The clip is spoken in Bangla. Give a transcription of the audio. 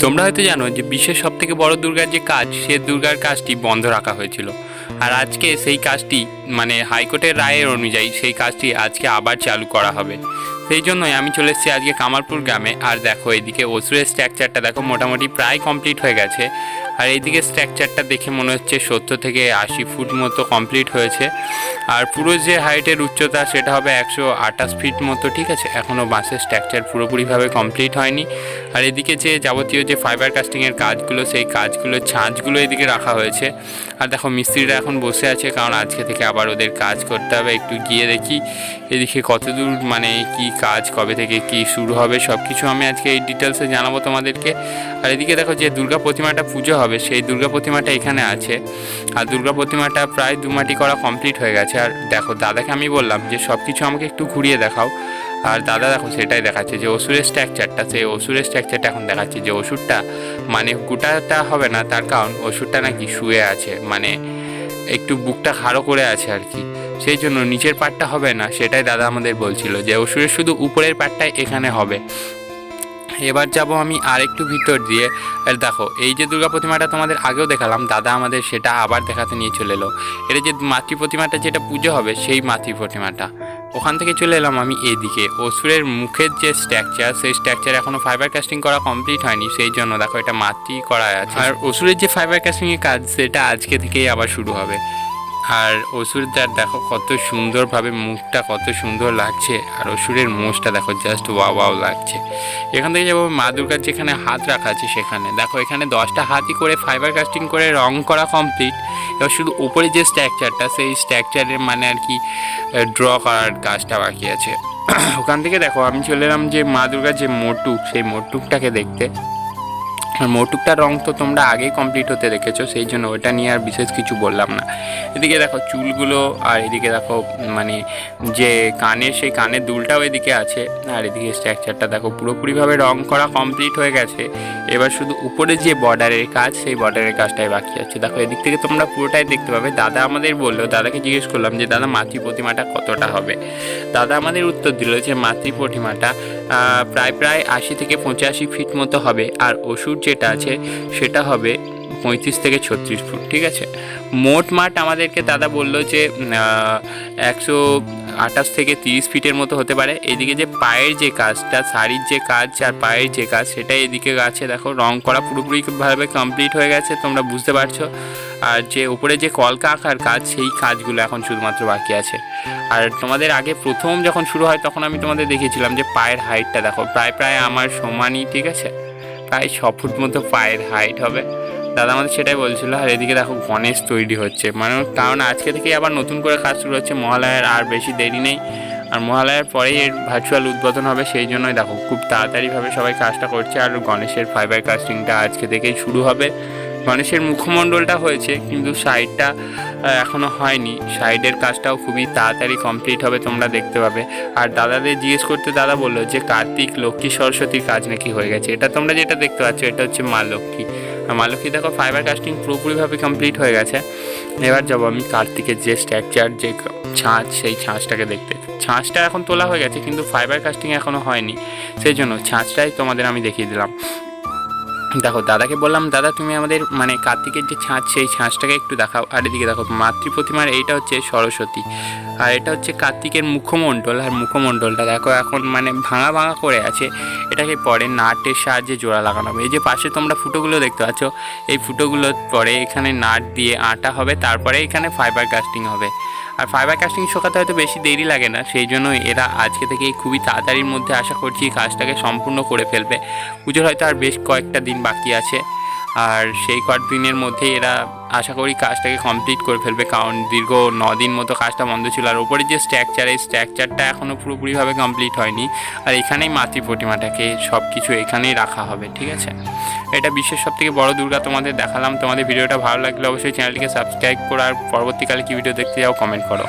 তোমরা হয়তো জানো যে বিশ্বের সব থেকে বড় দুর্গার যে কাজ, সে দুর্গার কাজটি বন্ধ রাখা হয়েছিল। আর আজকে সেই কাজটি মানে হাইকোর্টের রায়ের অনুযায়ী সেই কাজটি আজকে আবার চালু করা হবে। সেই জন্যই আমি চলে এসেছি আজকে কামারপুর গ্রামে। আর দেখো, এদিকে অসুরের স্ট্রাকচারটা দেখো, মোটামুটি প্রায় কমপ্লিট হয়ে গেছে। আর এইদিকে স্ট্রাকচারটা দেখে মনে হচ্ছে সত্তর থেকে আশি ফুট মতো কমপ্লিট হয়েছে। আর পুরো যে হাইটের উচ্চতা সেটা হবে একশো আঠাশ ফিট মতো, ঠিক আছে? এখনও বাঁশের স্ট্রাকচার পুরোপুরিভাবে কমপ্লিট হয়নি। আর এদিকে যে যাবতীয় যে ফাইবার কাস্টিংয়ের কাজগুলো, সেই কাজগুলো, ছাঁচগুলো এদিকে রাখা হয়েছে। আর দেখো মিস্ত্রিরা এখন বসে আছে, কারণ আজকে থেকে আবার ওদের কাজ করতে হবে। একটু গিয়ে দেখি এদিকে কতদূর মানে কি কাজ, কবে থেকে কি শুরু হবে সব কিছু আমি আজকে এই ডিটেলসে জানাব তোমাদেরকে। আর এদিকে দেখো যে দুর্গা প্রতিমাটা পুজো হবে, সেই দুর্গা প্রতিমাটা এখানে আছে। আর দুর্গা প্রতিমাটা প্রায় দুমাটি করা কমপ্লিট হয়ে গেছে। আর দেখো দাদাকে আমি বললাম যে সব কিছু আমাকে একটু ঘুরিয়ে দেখাও। আর দাদা দেখো সেটাই দেখাচ্ছে যে ওষুধের স্ট্রাকচারটা সেই ওষুধের স্ট্রাকচারটা এখন দেখাচ্ছে যে ওষুধটা মানে গোটাটা হবে না, তার কারণ ওষুধটা নাকি শুয়ে আছে মানে একটু বুকটা খাড়ো করে আছে আর কি। সেই জন্য নিচের পাটটা হবে না, সেটাই দাদা আমাদের বলছিল যে ওষুধের শুধু উপরের পাটটাই এখানে হবে। এবার যাব আমি আরেকটু ভিতর দিয়ে। আর দেখো, এই যে দুর্গা প্রতিমাটা তোমাদের আগেও দেখালাম, দাদা আমাদের সেটা আবার দেখাতে নিয়ে চলে এলো। এটা যে মাতৃ প্রতিমাটা, যেটা পুজো হবে, সেই মাতৃ প্রতিমাটা। ওখান থেকে চলে এলাম আমি এদিকে। অসুরের মুখের যে স্ট্রাকচার সেই স্ট্রাকচার এখনও ফাইবার কাস্টিং করা কমপ্লিট হয়নি, সেই জন্য দেখো এটা মাটি করা আছে। আর অসুরের যে ফাইবার কাস্টিংয়ের কাজ, সেটা আজকে থেকেই আবার শুরু হবে। আর অসুরদার দেখো কত সুন্দরভাবে মুখটা কত সুন্দর লাগছে, আর অসুরের মোষটা দেখো জাস্ট ওয়াও ওয়াও লাগছে। এখান থেকে যাব মা দুর্গার যেখানে হাত রাখা আছে সেখানে। দেখো এখানে দশটা হাতই করে ফাইবার কাস্টিং করে রং করা কমপ্লিট এবার শুধু উপরে যে স্ট্রাকচারটা সেই স্ট্রাকচারের মানে আর কি ড্র করার কাজটা বাকি আছে। ওখান থেকে দেখো আমি চলে এলাম যে মা দুর্গার যে মোটুক, সেই মোটুকটাকে দেখতে। আর মোটুকটার রং তো তোমরা আগেই কমপ্লিট হতে দেখেছ, সেই জন্য ওটা নিয়ে আর বিশেষ কিছু বললাম না। এদিকে দেখো চুলগুলো আর এদিকে দেখো মানে যে কানের সেই কানের দুলটাও এদিকে আছে, আর এদিকে স্ট্রাকচারটা দেখো, পুরোপুরিভাবে রং করা কমপ্লিট হয়ে গেছে। এবার শুধু উপরে যে বর্ডারের কাজ, সেই বর্ডারের কাজটাই বাকি আছে। দেখো, এদিক থেকে তোমরা পুরোটাই দেখতে পাবে। দাদা আমাদের বলল, দাদাকে জিজ্ঞেস করলাম যে, দাদা মাতৃ প্রতিমাটা কতটা হবে? দাদা আমাদের উত্তর দিল যে মাতৃ প্রতিমাটা প্রায় প্রায় আশি থেকে পঁচাশি ফিট মতো হবে। আর ওষুধ যেটা আছে সেটা হবে পঁয়ত্রিশ থেকে ছত্রিশ ফুট, ঠিক আছে? মোট মাঠ আমাদেরকে দাদা বলল যে একশো আঠাশ থেকে তিরিশ ফিটের মতো হতে পারে। এদিকে যে পায়ের যে কাজটা শাড়ির যে কাজ আর পায়ের যে কাজ সেটা এদিকে আছে। দেখো, রং করা পুরোপুরিভাবে কমপ্লিট হয়ে গেছে, তোমরা বুঝতে পারছ। আর যে উপরে যে কলকা আঁকার কাজ, সেই কাজগুলো এখন শুধুমাত্র বাকি আছে। আর তোমাদের আগে প্রথম যখন শুরু হয়, তখন আমি তোমাদের দেখিয়েছিলাম যে পায়ের হাইটটা দেখো, প্রায় প্রায় আমার সমানই, ঠিক আছে? প্রায় ছ ফুট মতো পায়ের হাইট হবে। দাদা আমাদের সেটাই বলছিল, আর এদিকে দেখো গণেশ তৈরি হচ্ছে। মানে কারণ আজকে থেকে আবার নতুন করে কাজ শুরু হচ্ছে, মহালয়ার আর বেশি দেরি নেই। আর মহালয়ার পরেই এর ভার্চুয়াল উদ্বোধন হবে, সেই জন্যই দেখো খুব তাড়াতাড়িভাবে সবাই কাজটা করছে, আর গণেশের ফাইবার কাস্টিংটা আজকে থেকেই শুরু হবে। গণেশের মুখমণ্ডলটা হয়েছে, কিন্তু সাইডটা এখনও হয়নি। সাইডের কাজটাও খুবই তাড়াতাড়ি কমপ্লিট হবে, তোমরা দেখতে পাবে। আর দাদাদের জিজ্ঞেস করতে দাদা বলল যে, কার্তিক, লক্ষ্মী, সরস্বতীর কাজ নাকি হয়ে গেছে? এটা তোমরা যেটা দেখতে পাচ্ছ, এটা হচ্ছে মা লক্ষ্মী। আর মা লক্ষ্মী দেখো ফাইবার কাস্টিং পুরোপুরিভাবে কমপ্লিট হয়ে গেছে। এবার যাব আমি কার্তিকের যে স্ট্রাকচার যে ছাঁচ, সেই ছাঁচটাকে দেখতে। ছাঁচটা এখন তোলা হয়ে গেছে, কিন্তু ফাইবার কাস্টিং এখনও হয়নি। সেই জন্য ছাঁচটাই তোমাদের আমি দেখিয়ে দিলাম। দেখো, দাদাকে বললাম, দাদা, তুমি আমাদের মানে কার্তিকের যে ছাঁচ, সেই ছাঁচটাকে একটু দেখাও। আর এদিকে দেখো, মাতৃ প্রতিমার এইটা হচ্ছে সরস্বতী। আর এটা হচ্ছে কার্তিকের মুখমণ্ডল। আর মুখমণ্ডলটা দেখো, এখন মানে ভাঙা ভাঙা করে আছে। এটাকে পরে নাটের সাহায্যে জোড়া লাগানো হবে। এই যে পাশে তোমরা ফুটোগুলো দেখতে পাচ্ছ, এই ফুটোগুলোর পরে এখানে নাট দিয়ে আটা হবে, তারপরে এখানে ফাইবার কাস্টিং হবে। আর ফাইবার কাস্টিং শোকাতে হয়তো বেশি দেরি লাগে না, সেই জন্য এরা আজকে থেকেই খুবই তাড়াতাড়ির মধ্যে আশা করছি কাজটাকে সম্পূর্ণ করে ফেলবে। পুজোর হয়তো আর বেশ কয়েকটা দিন বাকি আছে। আর সেই কয়েকদিনের মধ্যে এরা আশা করি কাজটাকে কমপ্লিট করে ফেলবে, কারণ দীর্ঘ ন দিন মতো কাজটা বন্ধ ছিল। আর ওপরে যে স্ট্রাকচার এই স্ট্রাকচারটা এখনও পুরোপুরিভাবে কমপ্লিট হয়নি। আর এখানেই মাতৃ প্রতিমাটাকে সব কিছু এখানেই রাখা হবে, ঠিক আছে? এটা বিশ্বের সব থেকে বড় দুর্গা তোমাদের দেখালাম। তোমাদের ভিডিওটা ভালো লাগলে অবশ্যই চ্যানেলটিকে সাবস্ক্রাইব করো। আর পরবর্তীকালে কি ভিডিও দেখতে যাও কমেন্ট করো।